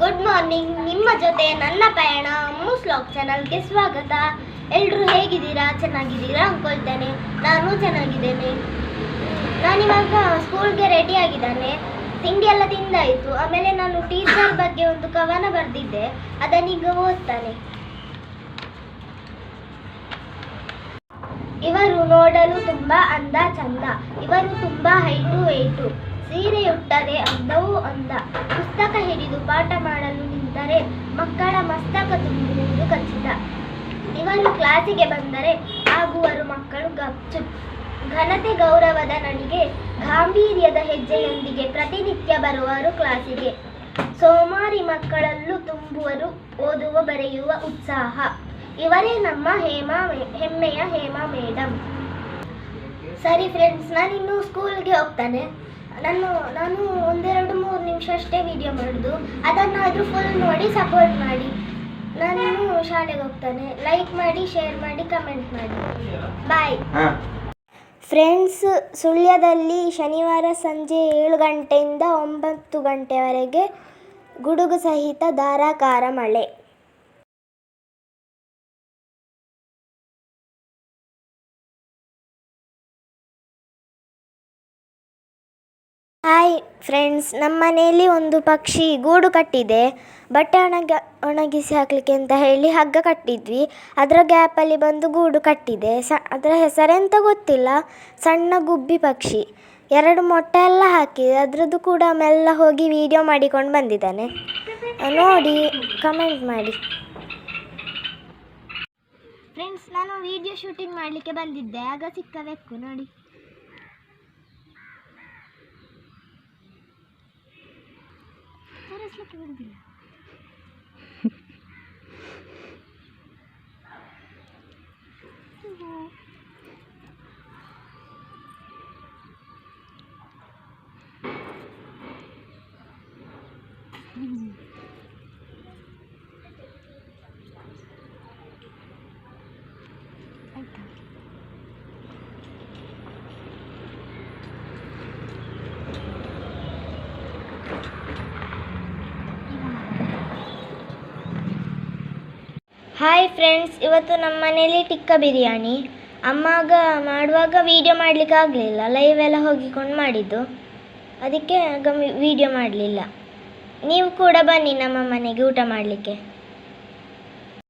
Good morning ನಿಮ್ಮ ಜೊತೆ ನನ್ನ ಪಯಣ ಮೂಸ್ ಲಾಕ್ ಚಾನಲ್ಗೆ ಸ್ವಾಗತ. ಎಲ್ಲರೂ ಹೇಗಿದ್ದೀರಾ? ಚೆನ್ನಾಗಿದ್ದೀರಾ? ಅಂದ್ಕೊಳ್ತೇನೆ ನಾನು ಚೆನ್ನಾಗಿದ್ದೇನೆ. ನಾನಿವಾಗ ಸ್ಕೂಲ್ಗೆ ರೆಡಿ ಆಗಿದ್ದಾನೆ. ತಿಂಡಿ ಎಲ್ಲ ತಿಂದಾಯಿತು. ಆಮೇಲೆ ನಾನು ಟೀಚರ್ ಬಗ್ಗೆ ಒಂದು ಕವನ ಬರೆದಿದ್ದೆ. ಅದನ್ನೀಗ ಓದ್ತಾನೆ ಇವರು ನೋಡಲು ತುಂಬಾ ಅಂದ ಚಂದ. ಇವರು ತುಂಬಾ ಹೈಟು ವೇಟು ಸೀರೆಯುಟ್ಟರೆ ಅಂದವೂ ಅಂದ. ಪುಸ್ತಕ ಹಿಡಿದು ಪಾಠ ಮಾಡಲು ನಿಂತರೆ ಮಕ್ಕಳ ಮಸ್ತಕ ತುಂಬುವುದು ಖಚಿತ. ಇವರು ಕ್ಲಾಸಿಗೆ ಬಂದರೆ ಆಗುವರು ಮಕ್ಕಳು ಗಪ್ಚುಪ್. ಘನತೆ ಗೌರವದ ನಡಿಗೆ, ಗಾಂಭೀರ್ಯದ ಹೆಜ್ಜೆಯೊಂದಿಗೆ ಪ್ರತಿನಿತ್ಯ ಬರುವರು ಕ್ಲಾಸಿಗೆ. ಸೋಮಾರಿ ಮಕ್ಕಳಲ್ಲೂ ತುಂಬುವರು ಓದುವ, ಬರೆಯುವ ಉತ್ಸಾಹ. ಇವರೇ ನಮ್ಮ ಹೇಮಾ ಹೆಮ್ಮೆಯ ಹೇಮಾ ಮೇಡಮ್ ಸರಿ ಫ್ರೆಂಡ್ಸ್ ನಾನಿನ್ನು ಸ್ಕೂಲ್ಗೆ ಹೋಗ್ತಾನೆ. ನಾನು ನಾನು ಒಂದೆರಡು ಮೂರು ನಿಮಿಷ ಅಷ್ಟೇ ವಿಡಿಯೋ ಮಾಡೋದು. ಅದನ್ನಾದರೂ ಫುಲ್ ನೋಡಿ ಸಪೋರ್ಟ್ ಮಾಡಿ. ನಾನು ಶಾಲೆಗೆ ಹೋಗ್ತಾನೆ. ಲೈಕ್ ಮಾಡಿ ಶೇರ್ ಮಾಡಿ ಕಮೆಂಟ್ ಮಾಡಿ. ಬಾಯ್ ಫ್ರೆಂಡ್ಸ್ ಸುಳ್ಯದಲ್ಲಿ ಶನಿವಾರ ಸಂಜೆ ಏಳು ಗಂಟೆಯಿಂದ ಒಂಬತ್ತು ಗಂಟೆವರೆಗೆ ಗುಡುಗು ಸಹಿತ ಧಾರಾಕಾರ ಮಳೆ. ಹಾಯ್ ಫ್ರೆಂಡ್ಸ್ ನಮ್ಮ ಮನೆಯಲ್ಲಿ ಒಂದು ಪಕ್ಷಿ ಗೂಡು ಕಟ್ಟಿದೆ. ಬಟ್ಟೆ ಒಣಗ, ಒಣಗಿಸಿ ಹಾಕಲಿಕ್ಕೆ ಅಂತ ಹೇಳಿ ಹಗ್ಗ ಕಟ್ಟಿದ್ವಿ. ಅದರ ಗ್ಯಾಪಲ್ಲಿ ಬಂದು ಗೂಡು ಕಟ್ಟಿದೆ. ಸ, ಅದರ ಹೆಸರೆಂತ ಗೊತ್ತಿಲ್ಲ. ಸಣ್ಣ ಗುಬ್ಬಿ ಪಕ್ಷಿ. ಎರಡು ಮೊಟ್ಟೆ ಎಲ್ಲ ಹಾಕಿದೆ. ಅದರದ್ದು ಕೂಡ ಮೆಲ್ಲ ಹೋಗಿ ವಿಡಿಯೋ ಮಾಡಿಕೊಂಡು ಬಂದಿದ್ದಾನೆ. ನೋಡಿ ಕಮೆಂಟ್ ಮಾಡಿ. ಫ್ರೆಂಡ್ಸ್ ನಾನು ವಿಡಿಯೋ ಶೂಟಿಂಗ್ ಮಾಡಲಿಕ್ಕೆ ಬಂದಿದ್ದೆ. ಆಗ ಸಿಕ್ಕ ಬೆಕ್ಕು, ನೋಡಿ. siya tuwang bilang. Thank you. Hi friends ಇವತ್ತು ನಮ್ಮ ಮನೇಲಿ ಟಿಕ್ಕ ಬಿರಿಯಾನಿ. ಅಮ್ಮಾಗ ಮಾಡುವಾಗ ವೀಡಿಯೋ ಮಾಡಲಿಕ್ಕೆ ಆಗಲಿಲ್ಲ ಲೈವ್ ಎಲ್ಲ ಹೋಗಿಕೊಂಡು ಮಾಡಿದ್ದು. ಅದಕ್ಕೆ ಆಗ ವೀಡಿಯೋ ಮಾಡಲಿಲ್ಲ. ನೀವು ಕೂಡ ಬನ್ನಿ ನಮ್ಮ ಮನೆಗೆ ಊಟ ಮಾಡಲಿಕ್ಕೆ.